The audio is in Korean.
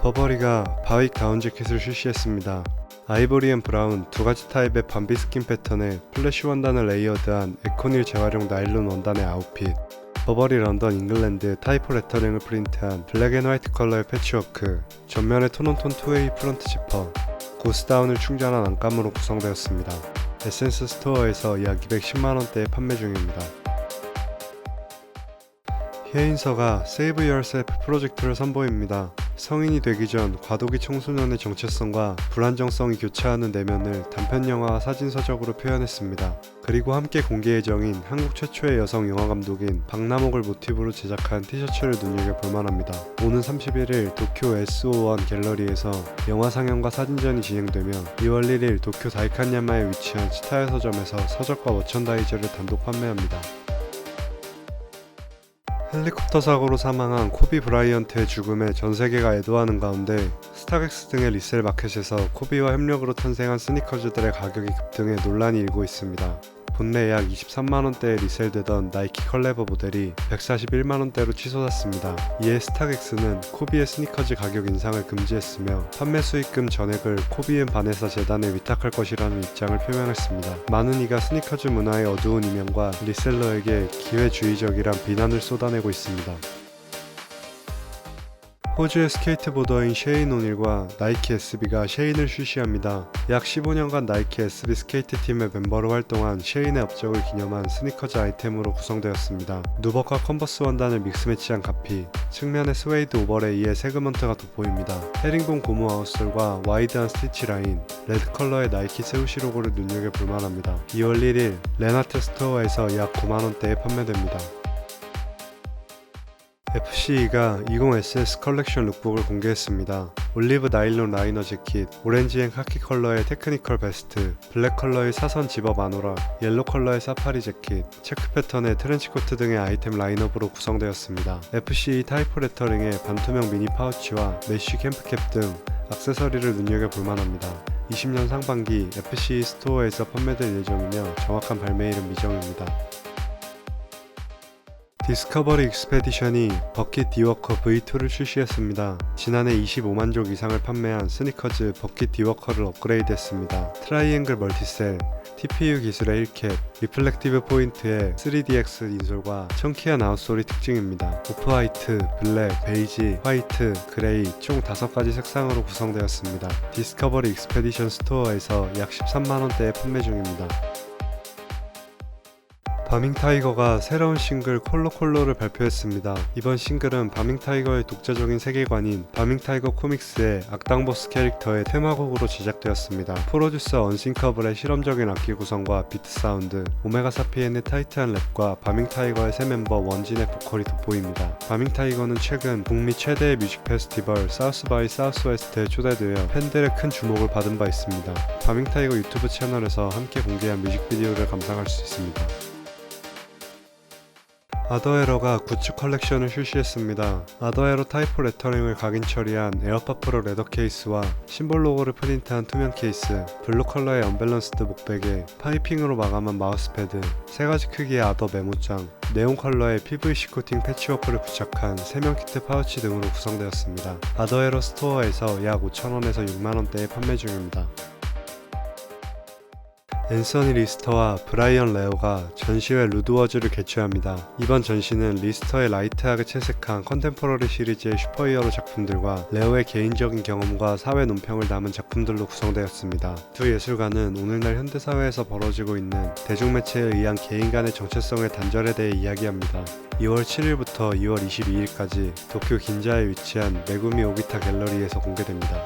버버리가 바윅 다운 재킷을 출시했습니다. 아이보리 앤 브라운 두 가지 타입의 반비 스킨 패턴에 플래시 원단을 레이어드한 에코닐 재활용 나일론 원단의 아웃핏 버버리 런던 잉글랜드 타이포 레터링을 프린트한 블랙 앤 화이트 컬러의 패치워크 전면에 톤온톤 투웨이 프런트 지퍼 고스다운을 충전한 안감으로 구성되었습니다. 에센스 스토어에서 약 210만원대에 판매 중입니다. 혜인서가 세이브 열셀프 프로젝트를 선보입니다. 성인이 되기 전 과도기 청소년의 정체성과 불안정성이 교차하는 내면을 단편 영화와 사진 서적으로 표현했습니다. 그리고 함께 공개 예정인 한국 최초의 여성 영화 감독인 박남옥을 모티브로 제작한 티셔츠를 눈여겨볼 만합니다. 오는 31일 도쿄 SO1 갤러리에서 영화 상영과 사진전이 진행되며 2월 1일 도쿄 다이칸야마에 위치한 치타야 서점에서 서적과 머천다이저를 단독 판매합니다. 헬리콥터 사고로 사망한 코비 브라이언트의 죽음에 전 세계가 애도하는 가운데 스타렉스 등의 리셀 마켓에서 코비와 협력으로 탄생한 스니커즈들의 가격이 급등해 논란이 일고 있습니다. 본래 약 23만원대에 리셀되던 나이키 컬레버 모델이 141만원대로 치솟았습니다. 이에 스타렉스는 코비의 스니커즈 가격 인상을 금지했으며 판매 수익금 전액을 코비앤 바네사 재단에 위탁할 것이라는 입장을 표명했습니다. 많은 이가 스니커즈 문화의 어두운 이면과 리셀러에게 기회주의적이란 비난을 쏟아내고 있습니다. 호주의 스케이트보더인 셰인 오닐과 나이키 SB가 셰인을 출시합니다. 약 15년간 나이키 SB 스케이트팀의 멤버로 활동한 셰인의 업적을 기념한 스니커즈 아이템으로 구성되었습니다. 누벅과 컨버스 원단을 믹스매치한 가피, 측면에 스웨이드 오버레 이에 세그먼트가 돋보입니다. 헤링본 고무 아웃솔과 와이드한 스티치 라인, 레드 컬러의 나이키 세우시 로고를 눈여겨볼 만합니다. 2월 1일 레나트 스토어에서 약 9만원대에 판매됩니다. FCE가 20SS 컬렉션 룩북을 공개했습니다. 올리브 나일론 라이너 재킷, 오렌지 앤 카키 컬러의 테크니컬 베스트, 블랙 컬러의 사선 집업 아노라, 옐로 컬러의 사파리 재킷, 체크 패턴의 트렌치코트 등의 아이템 라인업으로 구성되었습니다. FCE 타이포 레터링의 반투명 미니 파우치와 메쉬 캠프캡 등 액세서리를 눈여겨볼 만합니다. 20년 상반기 FCE 스토어에서 판매될 예정이며 정확한 발매일은 미정입니다. 디스커버리 익스페디션이 버킷 디워커 V2를 출시했습니다. 지난해 25만 족 이상을 판매한 스니커즈 버킷 디워커를 업그레이드했습니다. 트라이앵글 멀티셀, TPU 기술의 1캡, 리플렉티브 포인트의 3DX 인솔과 청키한 아웃솔이 특징입니다. 오프화이트, 블랙, 베이지, 화이트, 그레이 총 5가지 색상으로 구성되었습니다. 디스커버리 익스페디션 스토어에서 약 13만원대에 판매 중입니다. 바밍 타이거가 새로운 싱글 콜로 콜로를 발표했습니다. 이번 싱글은 바밍 타이거의 독자적인 세계관인 바밍 타이거 코믹스의 악당 보스 캐릭터의 테마곡으로 제작되었습니다. 프로듀서 언싱커블의 실험적인 악기 구성과 비트 사운드, 오메가 사피엔의 타이트한 랩과 바밍 타이거의 새 멤버 원진의 보컬이 돋보입니다. 바밍 타이거는 최근 북미 최대의 뮤직 페스티벌 사우스 바이 사우스 웨스트에 초대되어 팬들의 큰 주목을 받은 바 있습니다. 바밍 타이거 유튜브 채널에서 함께 공개한 뮤직비디오를 감상할 수 있습니다. 아더에러가 굿즈 컬렉션을 출시했습니다. 아더에러 타이포 레터링을 각인 처리한 에어팟 프로 레더 케이스와 심볼 로고를 프린트한 투명 케이스, 블루 컬러의 언밸런스드 목베개, 파이핑으로 마감한 마우스패드, 세 가지 크기의 아더 메모장, 네온 컬러의 PVC 코팅 패치워크를 부착한 세면 키트 파우치 등으로 구성되었습니다. 아더에러 스토어에서 약 5,000원에서 6만원대에 판매 중입니다. 앤서니 리스터와 브라이언 레오가 전시회 루드워즈를 개최합니다. 이번 전시는 리스터의 라이트하게 채색한 컨템포러리 시리즈의 슈퍼히어로 작품들과 레오의 개인적인 경험과 사회 논평을 담은 작품들로 구성되었습니다. 두 예술가는 오늘날 현대사회에서 벌어지고 있는 대중매체에 의한 개인 간의 정체성의 단절에 대해 이야기합니다. 2월 7일부터 2월 22일까지 도쿄 긴자에 위치한 메구미 오비타 갤러리에서 공개됩니다.